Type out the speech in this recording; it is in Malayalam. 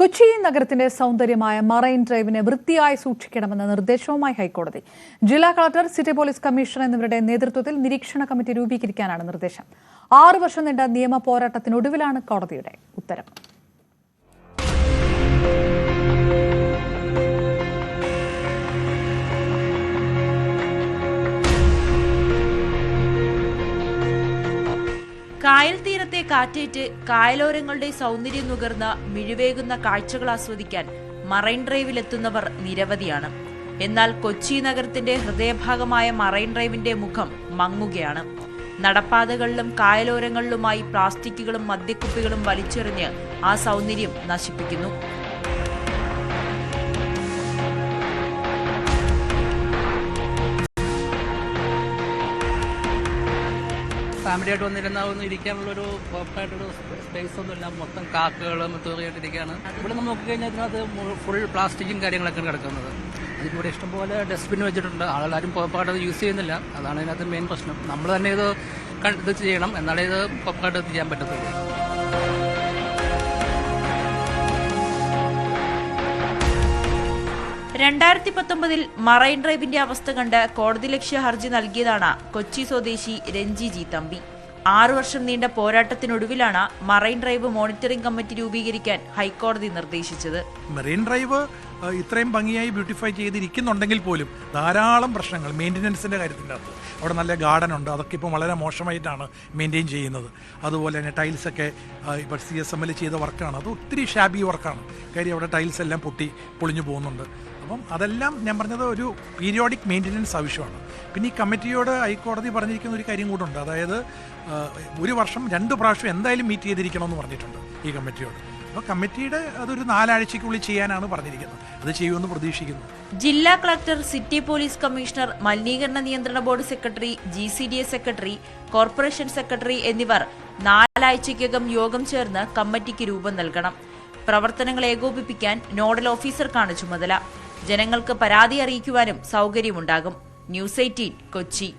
കൊച്ചി നഗരത്തിന്റെ സൗന്ദര്യമായ മറൈൻ ഡ്രൈവിനെ വൃത്തിയായി സൂക്ഷിക്കണമെന്ന നിർദ്ദേശവുമായി ഹൈക്കോടതി. ജില്ലാ കളക്ടർ സിറ്റി പോലീസ് കമ്മീഷണർ എന്നിവരുടെ നേതൃത്വത്തിൽ നിരീക്ഷണ കമ്മിറ്റി രൂപീകരിക്കാനാണ് നിർദ്ദേശം. ആറു വർഷം നീണ്ട നിയമ പോരാട്ടത്തിനൊടുവിലാണ് കോടതിയുടെ ഉത്തരവ് കായൽ തീരത്തെ കാറ്റേറ്റ് കായലോരങ്ങളുടെ സൗന്ദര്യം നുകർന്ന മിഴിവേകുന്ന കാഴ്ചകൾ ആസ്വദിക്കാൻ മറൈൻ ഡ്രൈവിലെത്തുന്നവർ നിരവധിയാണ്. എന്നാൽ കൊച്ചി നഗരത്തിന്റെ ഹൃദയഭാഗമായ മറൈൻ ഡ്രൈവിന്റെ മുഖം മങ്ങുകയാണ്. നടപ്പാതകളിലും കായലോരങ്ങളിലുമായി പ്ലാസ്റ്റിക്കുകളും മദ്യക്കുപ്പികളും വലിച്ചെറിഞ്ഞ് ആ സൗന്ദര്യം നശിപ്പിക്കുന്നു. ഫാമിലി ആയിട്ട് വന്നിരുന്ന ഒന്ന് ഇരിക്കാനുള്ളൊരു പ്രോപ്പറായിട്ടൊരു സ്പേസ് ഒന്നും ഇല്ല. മൊത്തം കാക്കകളും തൂറിയായിട്ടിരിക്കുകയാണ് ഇവിടെ നമ്മൾ നോക്കിക്കഴിഞ്ഞാൽ അതിനകത്ത് ഫുൾ പ്ലാസ്റ്റിക്കും കാര്യങ്ങളൊക്കെ കിടക്കുന്നത്. അതിലൂടെ ഇഷ്ടംപോലെ ഡസ്റ്റ്ബിൻ വെച്ചിട്ടുണ്ട്. ആളാരും പ്രോപ്പറായിട്ട് യൂസ് ചെയ്യുന്നില്ല. അതാണ് ഇതിനകത്ത് മെയിൻ പ്രശ്നം. നമ്മൾ തന്നെ ഇത് ഇത് ചെയ്യണം. എന്നാലേ ഇത് പ്രോപ്പറായിട്ട് ചെയ്യാൻ പറ്റത്തുള്ളൂ. രണ്ടായിരത്തി പത്തൊമ്പതിൽ മറൈൻ ഡ്രൈവിന്റെ അവസ്ഥ കണ്ട് കോടതി ലക്ഷ്യ ഹർജി നൽകിയതാണ് കൊച്ചി സ്വദേശി രഞ്ജി ജി തമ്പി. ആറു വർഷം നീണ്ട പോരാട്ടത്തിനൊടുവിലാണ് മറൈൻ ഡ്രൈവ് മോണിറ്ററിംഗ് കമ്മിറ്റി രൂപീകരിക്കാൻ ഹൈക്കോടതി നിർദ്ദേശിച്ചത്. മറൈൻ ഡ്രൈവ് ഇത്രയും ഭംഗിയായി ബ്യൂട്ടിഫൈ ചെയ്തിരിക്കുന്നുണ്ടെങ്കിൽ പോലും ധാരാളം പ്രശ്നങ്ങൾ മെയിന്റനൻസിന്റെ കാര്യത്തിന്റെ അകത്ത് അവിടെ നല്ല ഗാർഡൻ ഉണ്ട് അതൊക്കെ ഇപ്പോൾ വളരെ മോശമായിട്ടാണ് മെയിന്റെയിൻ ചെയ്യുന്നത്. അതുപോലെ തന്നെ ടൈൽസൊക്കെ ഇപ്പോൾ സി എസ് എമ്മിൽ ചെയ്ത വർക്കാണ് അത് ഒത്തിരി ഷാബി വർക്കാണ്. കാര്യം അവിടെ ടൈൽസ് എല്ലാം പൊട്ടി പൊളിഞ്ഞു പോകുന്നുണ്ട്. അപ്പം അതെല്ലാം ഞാൻ പറഞ്ഞത് ഒരു പീരിയോഡിക് മെയിന്റനൻസ് ആവശ്യമാണ്. പിന്നെ ഈ കമ്മിറ്റിയോട് ഹൈക്കോടതി പറഞ്ഞിരിക്കുന്ന ഒരു കാര്യം കൂടെ ഉണ്ട്. അതായത് ഒരു വർഷം രണ്ട് പ്രാവശ്യം എന്തായാലും മീറ്റ് ചെയ്തിരിക്കണമെന്ന് പറഞ്ഞിട്ടുണ്ട് ഈ കമ്മിറ്റിയോട്. അപ്പോൾ കമ്മിറ്റിയുടെ അതൊരു നാലാഴ്ചയ്ക്കുള്ളിൽ ചെയ്യാനാണ് പറഞ്ഞിരിക്കുന്നത്. അത് ചെയ്യുമെന്ന് പ്രതീക്ഷിക്കുന്നു. ജില്ലാ കളക്ടർ സിറ്റി പോലീസ് കമ്മീഷണർ മലിനീകരണ നിയന്ത്രണ board secretary G C D S secretary corporation secretary എന്നിവർ നാലാഴ്ചയ്ക്കകം യോഗം ചേർന്ന് കമ്മിറ്റിക്ക് രൂപം നൽകണം. പ്രവർത്തനങ്ങൾ ഏകോപിപ്പിക്കാൻ നോഡൽ ഓഫീസർക്കാണ് ചുമതല. ജനങ്ങൾക്ക് പരാതി അറിയിക്കുവാനും സൗകര്യമുണ്ടാകും. News eighteen Kochi.